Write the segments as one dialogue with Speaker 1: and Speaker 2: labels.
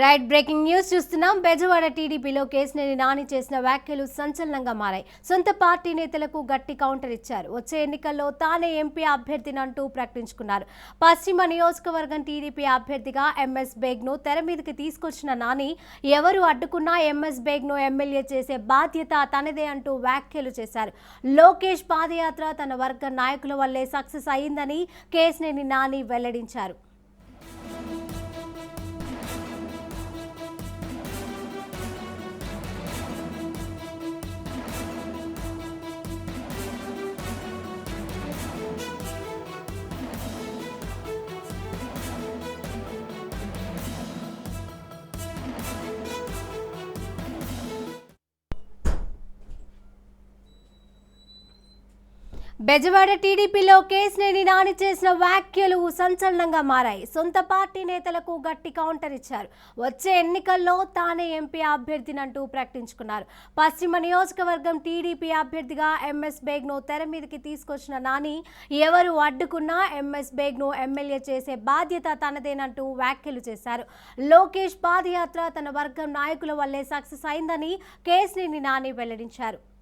Speaker 1: Right breaking news చూస్తున్నాం. బెజవాడ టీడీపీలో కేసినేని నాని చేసిన వ్యాఖ్యలు సంచలనంగా మారాయి. సొంత పార్టీ నేతలకు గట్టి కౌంటర్ ఇచ్చారు. వచ్చే ఎన్నికల్లో తానే ఎంపీ అభ్యర్థినంటూ ప్రకటించుకున్నారు. పశ్చిమ నియోజకవర్గం టీడీపీ అభ్యర్థిగా ఎంఎస్ బేగ్ను తెర మీదకి తీసుకొచ్చిన నాని ఎవరు అడ్డుకున్నా ఎంఎస్ బేగ్ను ఎమ్మెల్యే చేసే బాధ్యత తనదే అంటూ వ్యాఖ్యలు చేశారు. లోకేష్ పాదయాత్ర తన వర్గ నాయకుల వల్లే సక్సెస్ అయిందని కేసినేని నాని వెల్లడించారు. బెజవాడ టీడీపీలో కేసినేని నాని చేసిన వ్యాఖ్యలు సంచలనంగా మారాయి. సొంత పార్టీ నేతలకు గట్టి కౌంటర్ ఇచ్చారు. వచ్చే ఎన్నికల్లో తానే ఎంపీ అభ్యర్థినంటూ ప్రకటించుకున్నారు. పశ్చిమ నియోజకవర్గం టీడీపీ అభ్యర్థిగా ఎంఎస్ బేగ్ను తెర మీదకి తీసుకొచ్చిన నాని ఎవరు అడ్డుకున్నా ఎంఎస్ బేగ్ను ఎమ్మెల్యే చేసే బాధ్యత తనదేనంటూ వ్యాఖ్యలు చేశారు. లోకేష్ పాదయాత్ర తన వర్గం నాయకుల వల్లే సక్సెస్ అయిందని కేసినేని నాని వెల్లడించారు.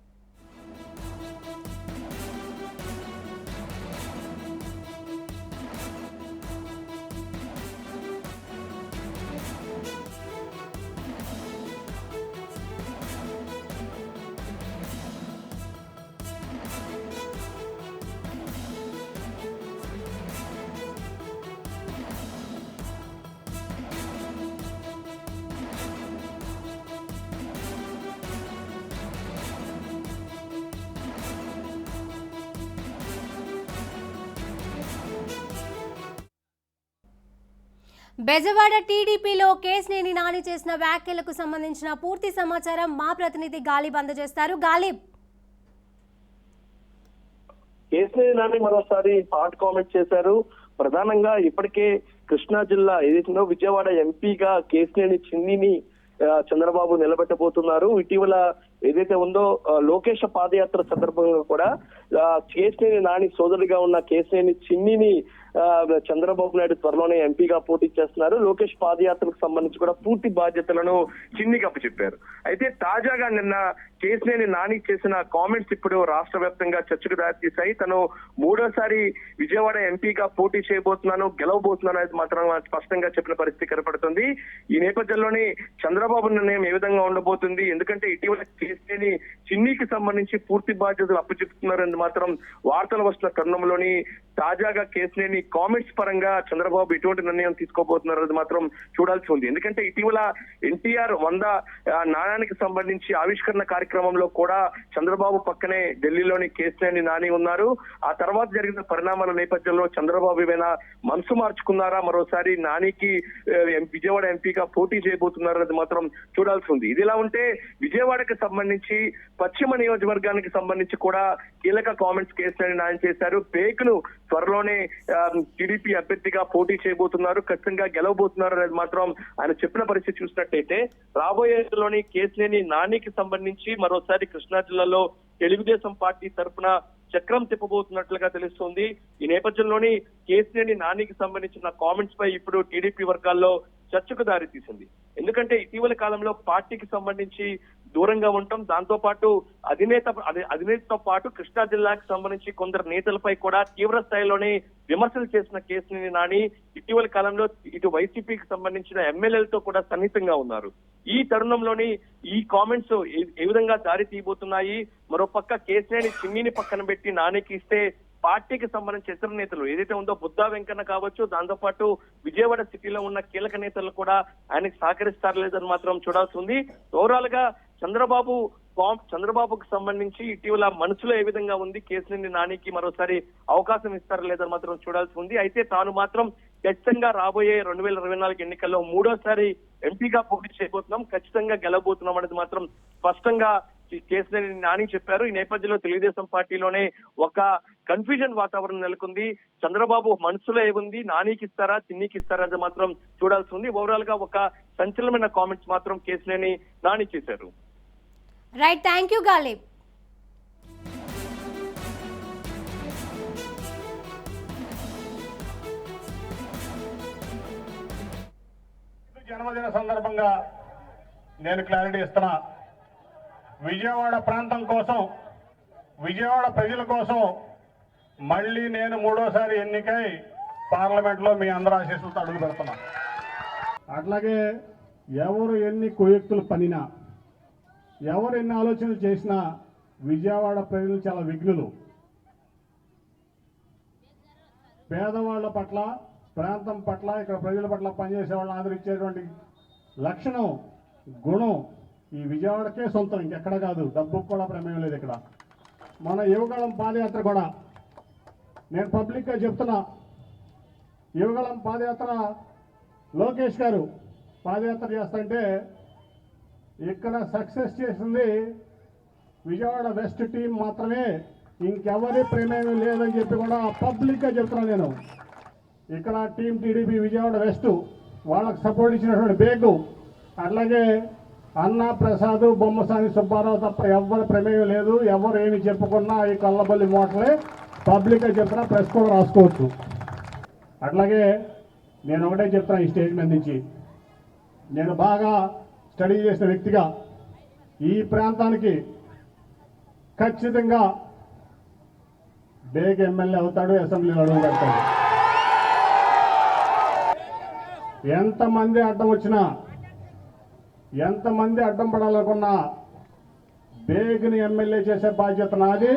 Speaker 1: బెజవాడ టీడీపీలో కేసినేని నాని చేసిన వ్యాఖ్యలకు సంబంధించిన పూర్తి సమాచారం మా ప్రతినిధి గాలిబ్ అందజేస్తారు. గాలిబ్.
Speaker 2: కేసీఆర్ నాని మరోసారి హాట్ కామెంట్ చేశారు. ప్రధానంగా ఇప్పటికే కృష్ణా జిల్లా ఏదైతుందో విజయవాడ ఎంపీగా కేసినేని చిన్నిని చంద్రబాబు నిలబెట్టబోతున్నారు. ఇటీవల ఏదైతే ఉందో లోకేష్ పాదయాత్ర సందర్భంగా కూడా ఆ, కేసినేని నాని సోదరుడిగా ఉన్న కేసినేని చిన్నిని చంద్రబాబు నాయుడు త్వరలోనే ఎంపీగా పోటీ చేస్తున్నారు. లోకేష్ పాదయాత్రకు సంబంధించి కూడా పూర్తి బాధ్యతలను చిన్నికి అప్పచెప్పారు అయితే తాజాగా నిన్న కేసినేని నాని చేసిన కామెంట్స్ ఇప్పుడు రాష్ట్ర వ్యాప్తంగా చర్చకు దారితీశాయి. తను మూడోసారి విజయవాడ ఎంపీగా పోటీ చేయబోతున్నాను గెలవబోతున్నాను అనేది మాత్రం స్పష్టంగా చెప్పిన పరిస్థితి కనపడుతుంది. ఈ నేపథ్యంలోనే చంద్రబాబు నిర్ణయం ఏ విధంగా ఉండబోతుంది? ఎందుకంటే ఇటీవల కేసినేని చిన్నీకి సంబంధించి పూర్తి బాధ్యతలు అప్పచెప్తున్నారని మాత్రం వార్తలు వస్తున్న తరుణంలోని తాజాగా కేసినేని కామెంట్స్ పరంగా చంద్రబాబు ఎటువంటి నిర్ణయం తీసుకోబోతున్నారు అది మాత్రం చూడాల్సి ఉంది. ఎందుకంటే ఇటీవల ఎన్టీఆర్ వంద నాణానికి సంబంధించి ఆవిష్కరణ కార్యక్రమంలో కూడా చంద్రబాబు పక్కనే ఢిల్లీలోని కేసీఆర్ నాని ఉన్నారు. ఆ తర్వాత జరిగిన పరిణామాల నేపథ్యంలో చంద్రబాబు ఏమైనా మనసు మార్చుకున్నారా? మరోసారి నానికి విజయవాడ ఎంపీగా పోటీ చేయబోతున్నారు అది మాత్రం చూడాల్సి ఉంది. ఇదిలా ఉంటే విజయవాడకి సంబంధించి పశ్చిమ నియోజకవర్గానికి సంబంధించి కూడా కీలక కామెంట్స్ కేసీఆర్ నాని చేశారు. పేక్ను త్వరలోనే టీడీపీ అభ్యర్థిగా పోటీ చేయబోతున్నారు ఖచ్చితంగా గెలవబోతున్నారు అనేది మాత్రం ఆయన చెప్పిన పరిస్థితి చూసినట్టయితే రాబోయే రోజుల్లోని కేసులేని నానికి సంబంధించి మరోసారి కృష్ణా జిల్లాలో తెలుగుదేశం పార్టీ తరఫున చక్రం తిప్పబోతున్నట్లుగా తెలుస్తోంది. ఈ నేపథ్యంలోని కేసినేని నానికి సంబంధించిన కామెంట్స్ పై ఇప్పుడు టీడీపీ వర్గాల్లో చర్చకు దారి తీసింది ఎందుకంటే ఇటీవల కాలంలో పార్టీకి సంబంధించి దూరంగా ఉండటం దాంతో పాటు అధినేత అధినేతతో పాటు కృష్ణా జిల్లాకు సంబంధించి కొందరు నేతలపై కూడా తీవ్ర స్థాయిలోనే విమర్శలు చేసిన కేసుని నాని ఇటీవల కాలంలో ఇటు వైసీపీకి సంబంధించిన ఎమ్మెల్యేలతో కూడా సన్నిహితంగా ఉన్నారు. ఈ తరుణంలోని ఈ కామెంట్స్ ఏ- ఏ విధంగా దారి తీయబోతున్నాయి? మరోపక్క కేసినేని చిమ్మిని పక్కన పెట్టి నానికి ఇస్తే పార్టీకి సంబంధించి ఇతర నేతలు ఏదైతే ఉందో బుద్ధా వెంకన్న కావచ్చు దాంతో పాటు విజయవాడ సిటీలో ఉన్న కీలక నేతలు కూడా ఆయనకు సహకరిస్తారు లేదని మాత్రం చూడాల్సి ఉంది. ఓవరాల్గా చంద్రబాబు కాం- చంద్రబాబుకు సంబంధించి ఇటీవల మనసులో ఏ విధంగా ఉంది? కేసినేని నానికి మరోసారి అవకాశం ఇస్తారా లేదని మాత్రం చూడాల్సి ఉంది. అయితే తాను మాత్రం ఖచ్చితంగా రాబోయే రెండు వేల ఇరవై నాలుగు ఎన్నికల్లో మూడోసారి ఎంపీగా పోటీ చేయబోతున్నాం. ఖచ్చితంగా గెలబోతున్నాం అనేది మాత్రం స్పష్టంగా కేసినేని నాని చెప్పారు. ఈ నేపథ్యంలో తెలుగుదేశం పార్టీలోనే ఒక కన్ఫ్యూజన్ వాతావరణం నెలకొంది. చంద్రబాబు మనసులో ఏముంది నానికి ఇస్తారా? చిన్నికి ఇస్తారా అది మాత్రం చూడాల్సి ఉంది. ఓవరాల్గా ఒక సంచలనమైన కామెంట్స్ మాత్రం కేసినేని నాని చేశారు.
Speaker 1: రైట్ థ్యాంక్ యూ గాలిబ్
Speaker 3: జన్మదిన సందర్భంగా నేను క్లారిటీ ఇస్తున్నా. విజయవాడ ప్రాంతం కోసం విజయవాడ ప్రజల కోసం మళ్ళీ నేను మూడోసారి ఎన్నికై పార్లమెంట్లో మీ అందరూ ఆశీస్సులతో అడుగు పెడుతున్నా అట్లాగే ఎవరు ఎన్ని కుయుక్తులు పనినా ఎవరు ఎన్ని ఆలోచనలు చేసినా విజయవాడ ప్రజలు చాలా విఘ్నులు. పేదవాళ్ళ పట్ల ప్రాంతం పట్ల ఇక్కడ ప్రజల పట్ల పనిచేసే వాళ్ళని ఆదరించేటువంటి లక్షణం గుణం ఈ విజయవాడకే సొంతం. ఇంకెక్కడ కాదు డబ్బుకు కూడా ప్రమేయం లేదు ఇక్కడ. మన యువగళం పాదయాత్ర కూడా నేను పబ్లిక్గా చెప్తున్నా. యువగళం పాదయాత్ర లోకేష్ గారు పాదయాత్ర చేస్తుంటే ఇక్కడ సక్సెస్ చేసింది విజయవాడ వెస్ట్ టీం మాత్రమే. ఇంకెవరి ప్రమేయం లేదని చెప్పి కూడా పబ్లిక్గా చెప్తున్నాను నేను. ఇక్కడ టీం టీడీపీ విజయవాడ వెస్ట్ వాళ్ళకి సపోర్ట్ ఇచ్చినటువంటి బేగు అట్లాగే అన్నా ప్రసాద్ బొమ్మసాని సుబ్బారావు తప్ప ఎవరి ప్రమేయం లేదు. ఎవరు ఏమి చెప్పుకున్నా ఈ కళ్ళబల్లి మోటలే పబ్లిక్గా చెప్తున్నా ప్రెస్ కూడా రాసుకోవచ్చు. అట్లాగే నేను ఒకటే చెప్తాను ఈ స్టేజ్ మీద నుంచి. నేను బాగా స్టడీ చేసిన వ్యక్తిగా ఈ ప్రాంతానికి ఖచ్చితంగా బేగ్ ఎమ్మెల్యే అవుతాడు అసెంబ్లీలో అడుగు పెడతాడు ఎంతమంది అడ్డం వచ్చినా ఎంతమంది అడ్డం పడాలనుకున్నా బేగ్ని ఎమ్మెల్యే చేసే బాధ్యత నాది.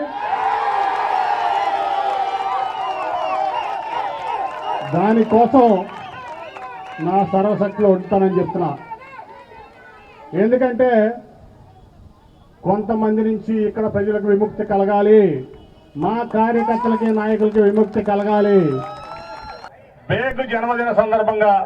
Speaker 3: దానికోసం నా సర్వశక్తిలో ఉంటానని చెప్తున్నా. ఎందుకంటే కొంతమంది నుంచి ఇక్కడ ప్రజలకు విముక్తి కలగాలి. మా కార్యకర్తలకి నాయకులకి విముక్తి కలగాలి. బేగ్ జన్మదిన సందర్భంగా